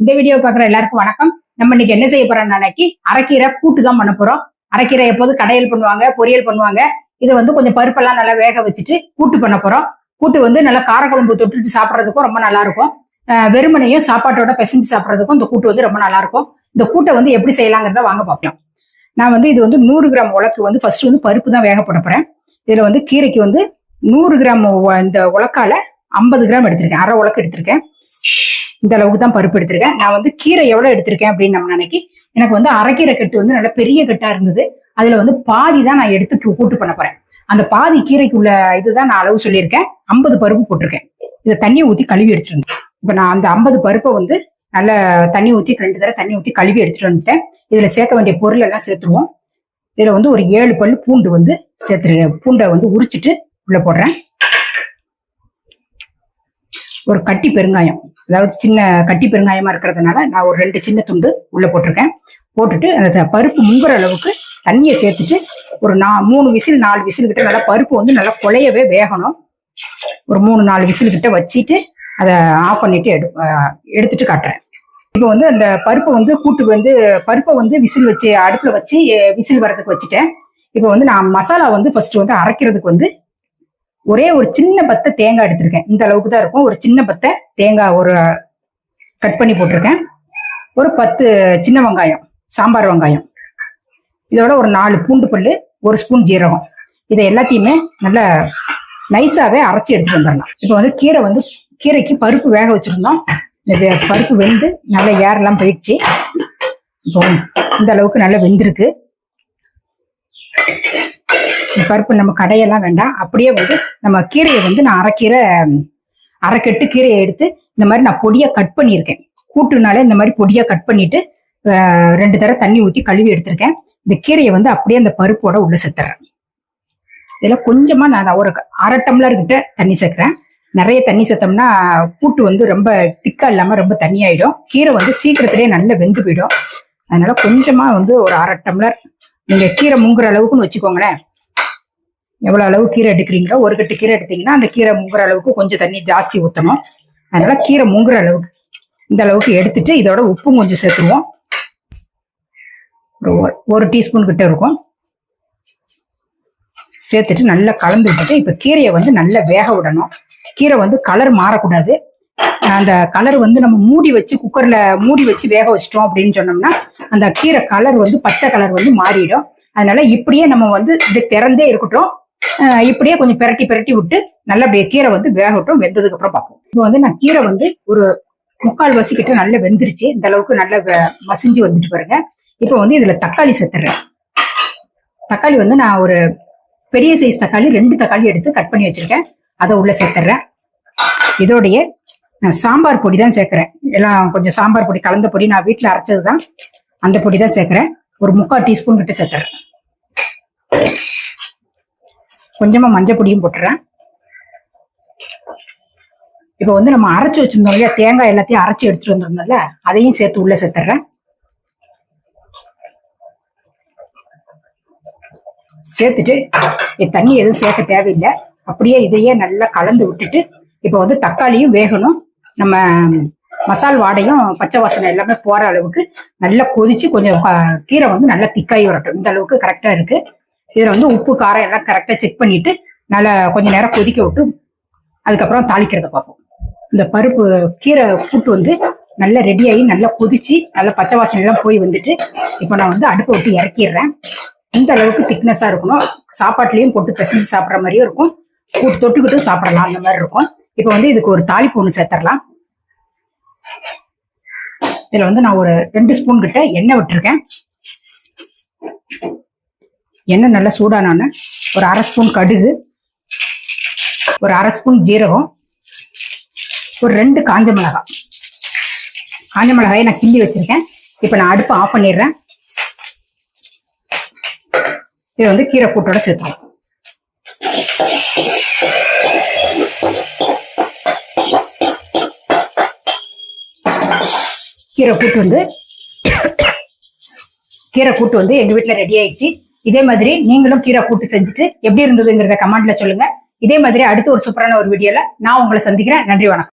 இந்த வீடியோ பார்க்குற எல்லாருக்கும் வணக்கம். நம்ம இன்னைக்கு என்ன செய்ய போறோம் அன்னைக்கு அரைக்கீரை கூட்டு தான் பண்ண போறோம். அரைக்கீரை எப்போது கடையல் பண்ணுவாங்க பொரியல் பண்ணுவாங்க இதை வந்து கொஞ்சம் பருப்பெல்லாம் நல்லா வேக வச்சுட்டு கூட்டு பண்ண போறோம். கூட்டு வந்து நல்லா காரக்குழம்பு தொட்டுட்டு சாப்பிட்றதுக்கும் ரொம்ப நல்லா இருக்கும் அஹ் வெறுமனையும் சாப்பாட்டோட பிசைஞ்சு சாப்பிட்றதுக்கும் இந்த கூட்டு வந்து ரொம்ப நல்லா இருக்கும் இந்த கூட்டை வந்து எப்படி செய்யலாங்கிறத வாங்க பார்ப்போம். நான் வந்து இது வந்து நூறு கிராம் உலக்கு வந்து ஃபர்ஸ்ட் வந்து பருப்பு தான் வேக போட போறேன். இதுல வந்து கீரைக்கு வந்து நூறு கிராம் இந்த உலக்கால ஐம்பது கிராம் எடுத்திருக்கேன். அரை உலக்கு எடுத்திருக்கேன். இந்த அளவுக்கு தான் பருப்பு எடுத்திருக்கேன். நான் வந்து கீரை எவ்வளவு எடுத்திருக்கேன் அப்படின்னு நம்ம நினைக்கி எனக்கு வந்து அரைக்கீரை கட்டு வந்து நல்ல பெரிய கட்டா இருந்தது. அதுல வந்து பாதி தான் நான் எடுத்து கூட்டு பண்ண போறேன். அந்த பாதி கீரைக்கு உள்ள இதுதான் நான் அளவு சொல்லியிருக்கேன். ஐம்பது பருப்பு போட்டிருக்கேன். இதை தண்ணியை ஊத்தி கழுவி எடுத்துருந்தேன் இப்ப நான் அந்த ஐம்பது பருப்பை வந்து நல்ல தண்ணி ஊத்தி ரெண்டு தடவை தண்ணி ஊத்தி கழுவி எடுத்துட்டு வந்துட்டேன். இதுல சேர்க்க வேண்டிய பொருள் எல்லாம் சேர்த்துருவோம். இதுல வந்து ஒரு ஏழு பல் பூண்டு வந்து சேர்த்துருக்கேன் பூண்டை வந்து உரிச்சிட்டு உள்ள போடுறேன். ஒரு கட்டி பெருங்காயம். அதாவது சின்ன கட்டி பெருங்காயமா இருக்கிறதுனால நான் ஒரு ரெண்டு சின்ன துண்டு உள்ள போட்டிருக்கேன். போட்டுட்டு அந்த பருப்பு முங்குற அளவுக்கு தண்ணியை சேர்த்துட்டு ஒரு நா மூணு விசில் நாலு விசில் கிட்ட நல்லா பருப்பு வந்து நல்லா குழையவே வேகணும். ஒரு மூணு நாலு விசில் கிட்ட வச்சுட்டு அதை ஆஃப் பண்ணிட்டு எடு எடுத்துட்டு காட்டுறேன். இப்போ வந்து அந்த பருப்பை வந்து கூட்டு வந்து பருப்பை வந்து விசில் வச்சு அடுப்பில் வச்சு விசில் வரதுக்கு வச்சுட்டேன். இப்போ வந்து நான் மசாலா வந்து ஃபர்ஸ்ட் வந்து அரைக்கிறதுக்கு வந்து ஒரே ஒரு சின்ன பத்தை தேங்காய் எடுத்திருக்கேன். இந்த அளவுக்கு தான் இருக்கும். ஒரு சின்ன பத்தை தேங்காய் ஒரு கட் பண்ணி போட்டிருக்கேன். ஒரு பத்து சின்ன வெங்காயம் சாம்பார் வெங்காயம். இதோட ஒரு நாலு பூண்டு பல்லு ஒரு ஸ்பூன் ஜீரகம். இதை எல்லாத்தையுமே நல்லா நைஸாவே அரைச்சி எடுத்துட்டு வந்துடலாம். இப்போ வந்து கீரை வந்து கீரைக்கு பருப்பு வேக வச்சிருந்தோம். இந்த பருப்பு வெந்து நல்லா ஏரெல்லாம் போயிடுச்சு. இப்போ இந்த அளவுக்கு நல்லா வெந்திருக்கு. பருப்பு நம்ம கடையெல்லாம் வேண்டாம். அப்படியே வந்து நம்ம கீரையை வந்து நான் அரைக்கீரை அரைக்கெட்டு அரைக்கட்டு கீரையை எடுத்து இந்த மாதிரி நான் பொடியாக கட் பண்ணியிருக்கேன். கூட்டுனாலே இந்த மாதிரி பொடியாக கட் பண்ணிட்டு ரெண்டு தடவை தண்ணி ஊற்றி கழுவி எடுத்திருக்கேன். இந்த கீரையை வந்து அப்படியே அந்த பருப்போட உள்ள சேர்த்துறேன் இதெல்லாம் கொஞ்சமாக நான் ஒரு அரை டம்ளர் கிட்ட தண்ணி சேர்க்குறேன். நிறைய தண்ணி சேர்த்தோம்னா கூட்டு வந்து ரொம்ப திக்காக இல்லாமல் ரொம்ப தண்ணி கீரை வந்து சீக்கிரத்திலே நல்லா வெந்து போயிடும். அதனால கொஞ்சமாக வந்து ஒரு அரை டம்ளர் நீங்கள் கீரை முங்குற அளவுக்குன்னு வச்சுக்கோங்களேன். எவ்வளோ அளவு கீரை எடுக்கிறீங்களோ ஒரு கட்டு கீரை எடுத்தீங்கன்னா அந்த கீரை முங்குற அளவுக்கு கொஞ்சம் தண்ணி ஜாஸ்தி ஊற்றணும் அதனால கீரை முங்குற அளவுக்கு இந்த அளவுக்கு எடுத்துட்டு இதோட உப்பும் கொஞ்சம் சேர்த்துருவோம். ஒரு ஒரு- டீஸ்பூன் கிட்ட இருக்கும். சேர்த்துட்டு நல்லா கலந்து விட்டுட்டு இப்போ கீரையை வந்து நல்லா வேக விடணும். கீரை வந்து கலர் மாறக்கூடாது. அந்த கலர் வந்து நம்ம மூடி வச்சு குக்கரில் மூடி வச்சு வேக வச்சிட்டோம் அப்படின்னு சொன்னோம்னா அந்த கீரை கலர் வந்து பச்சை கலர் வந்து மாறிடும். அதனால இப்படியே நம்ம வந்து இது திறந்தே இருக்கட்டும். இப்படியே கொஞ்சம் பெரட்டி பிரட்டி விட்டு நல்லா அப்படியே கீரை வந்து வேகட்டும் வெந்ததுக்கு அப்புறம் பார்ப்போம். இப்போ வந்து நான் கீரை வந்து ஒரு முக்கால் வசிக்கிட்ட நல்லா வெந்துருச்சு. இந்த அளவுக்கு நல்லா வெ- மசிஞ்சு வந்துட்டு பாருங்க. இப்போ வந்து இதுல தக்காளி சேர்த்துறேன் தக்காளி வந்து நான் ஒரு பெரிய சைஸ் தக்காளி ரெண்டு தக்காளி எடுத்து கட் பண்ணி வச்சிருக்கேன். அதை உள்ள சேர்த்துறேன். இதோடைய நான் சாம்பார் பொடி தான் சேர்க்குறேன். எல்லாம் கொஞ்சம் சாம்பார் பொடி கலந்த பொடி நான் வீட்டில் அரைச்சது தான் அந்த பொடி தான் சேர்க்குறேன். ஒரு முக்கால் டீஸ்பூன் கிட்ட சேர்த்துறேன். கொஞ்சமா மஞ்சள் பொடியும் போட்டுறேன். இப்போ வந்து நம்ம அரைச்சு வச்சிருந்தோம் இல்லையா? தேங்காய் எல்லாத்தையும் அரைச்சு எடுத்துட்டு வந்திருந்தோம்ல? அதையும் சேர்த்து உள்ள சேர்த்துறேன். சேர்த்துட்டு தண்ணி எதுவும் சேர்க்க தேவையில்லை. அப்படியே இதையே நல்லா கலந்து விட்டுட்டு இப்போ வந்து தக்காளியும் வேகணும். நம்ம மசால் வாடையும் பச்சை வாசனை எல்லாமே போற அளவுக்கு நல்லா கொதிச்சு கொஞ்சம் கீரை வந்து நல்லா திக்காயி வரட்டும். இந்த அளவுக்கு கரெக்டா இருக்கு. இதில் வந்து உப்பு காரம் எல்லாம் கரெக்டாக செக் பண்ணிட்டு நல்லா கொஞ்ச நேரம் கொதிக்க விட்டு அதுக்கப்புறம் தாளிக்கிறத பார்ப்போம். இந்த பருப்பு கீரை கூட்டு வந்து நல்லா ரெடியாகி நல்லா கொதிச்சு நல்லா பச்சை வாசனைலாம் போய் வந்துட்டு இப்போ நான் வந்து அடுப்பை விட்டு இறக்கிடுறேன். இந்த அளவுக்கு திக்னஸாக இருக்கணும். சாப்பாட்லேயும் போட்டு பிசைஞ்சு சாப்பிட்ற மாதிரியும் இருக்கும். கூட்டு தொட்டுக்கிட்டும் சாப்பிடலாம். அந்த மாதிரி இருக்கும். இப்போ வந்து இதுக்கு ஒரு தாளிப்பு ஒன்று சேர்த்துடலாம் இதில் வந்து நான் ஒரு ரெண்டு ஸ்பூன் கிட்ட எண்ணெய் விட்டுருக்கேன். எண்ணெய் நல்லா சூடானோன்னு ஒரு அரை ஸ்பூன் கடுகு ஒரு அரை ஸ்பூன் ஜீரகம் ஒரு ரெண்டு காஞ்ச மிளகாய் காஞ்ச மிளகாயை நான் கிள்ளி வச்சுருக்கேன். இப்போ நான் அடுப்பை ஆஃப் பண்ணிடுறேன். இதை வந்து கீரை கூட்டோட சேர்த்துக்கலாம். கீரை கூட்டு வந்து கீரை கூட்டு வந்து எங்கள் வீட்டில் ரெடி ஆயிடுச்சு. இதே மாதிரி நீங்களும் கீரை கூட்டு செஞ்சுட்டு எப்படி இருந்ததுங்கிறத கமெண்ட்ல சொல்லுங்க. இதே மாதிரி அடுத்து ஒரு சூப்பரான ஒரு வீடியோல நான் உங்களை சந்திக்கிறேன். நன்றி வணக்கம்.